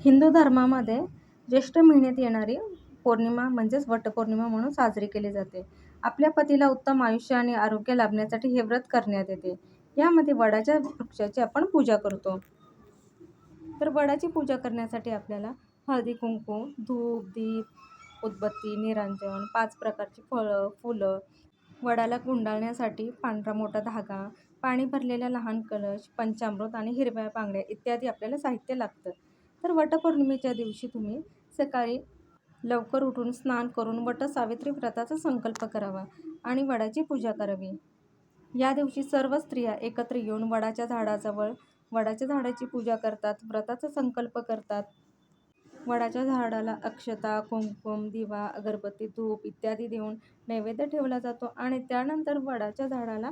हिंदू धर्मामध्ये ज्येष्ठ महिन्यात येणारी पौर्णिमा म्हणजेच वटपौर्णिमा म्हणून साजरी केली जाते. आपल्या पतीला उत्तम आयुष्य आणि आरोग्य लाभण्यासाठी हे व्रत करण्यात येते. यामध्ये वडाच्या वृक्षाची आपण पूजा करतो. तर वडाची पूजा करण्यासाठी आपल्याला हळदी कुंकू धूप दीप उदबत्ती निरांजन पाच प्रकारची फळं फुलं वडाला गुंडाळण्यासाठी पांढरा मोठा धागा पाणी भरलेला लहान कलश पंचामृत आणि हिरव्या पांगड्या इत्यादी आपल्याला साहित्य लागतं. तर वटपौर्णिमेच्या दिवशी तुम्ही सकाळी लवकर उठून स्नान करून वटसावित्री व्रताचा संकल्प करावा आणि वडाची पूजा करावी. या दिवशी सर्व स्त्रिया एकत्र येऊन वडाच्या झाडाजवळ वडाच्या झाडाची पूजा करतात व्रताचा संकल्प करतात. वडाच्या झाडाला अक्षता कुमकुम दिवा अगरबत्ती धूप इत्यादी देऊन नैवेद्य ठेवला जातो आणि त्यानंतर वडाच्या झाडाला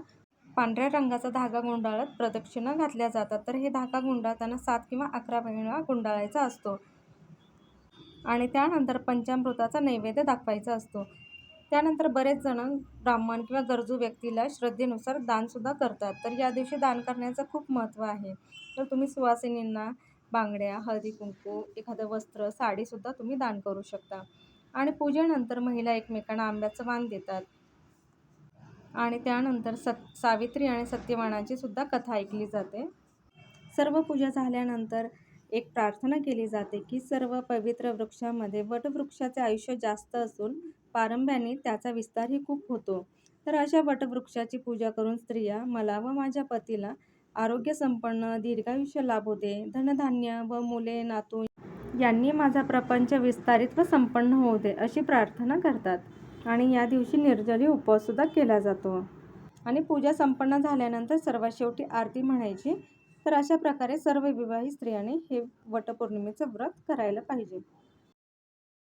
पांढऱ्या रंगाचा धागा गुंडाळत प्रदक्षिणा घातल्या जातात तर हे धागा गुंडाळताना सात किंवा अकरा वेळा गुंडाळायचा असतो. आणि त्यानंतर पंचामृताचा नैवेद्य दाखवायचा असतो. त्यानंतर बरेच जण ब्राह्मण किंवा गरजू व्यक्तीला श्रद्धेनुसार दानसुद्धा करतात. तर या दिवशी दान करण्याचं खूप महत्त्व आहे. तर तुम्ही सुवासिनींना बांगड्या हळदी कुंकू एखादं वस्त्र साडीसुद्धा तुम्ही दान करू शकता. आणि पूजेनंतर महिला एकमेकांना आंब्याचं वाण देतात. आणि त्यानंतर सत सावित्री आणि सत्यवानाची सुद्धा कथा ऐकली जाते. सर्व पूजा झाल्यानंतर एक प्रार्थना केली जाते की सर्व पवित्र वृक्षामध्ये वटवृक्षाचे आयुष्य जास्त असून पारंब्याने त्याचा विस्तारही खूप होतो. तर अशा वटवृक्षाची पूजा करून स्त्रिया मला व माझ्या पतीला आरोग्य संपन्न दीर्घायुष्य लाभ होते धनधान्य व मुले नातू यांनी माझा प्रपंच विस्तारित व संपन्न होऊ दे अशी प्रार्थना करतात. आणि या दिवशी निर्जरी उपवाससुद्धा केला जातो. आणि पूजा संपन्न झाल्यानंतर सर्वात शेवटी आरती म्हणायची तर अशा प्रकारे सर्व विवाहित स्त्रियांनी हे वटपौर्णिमेचं व्रत करायला पाहिजे.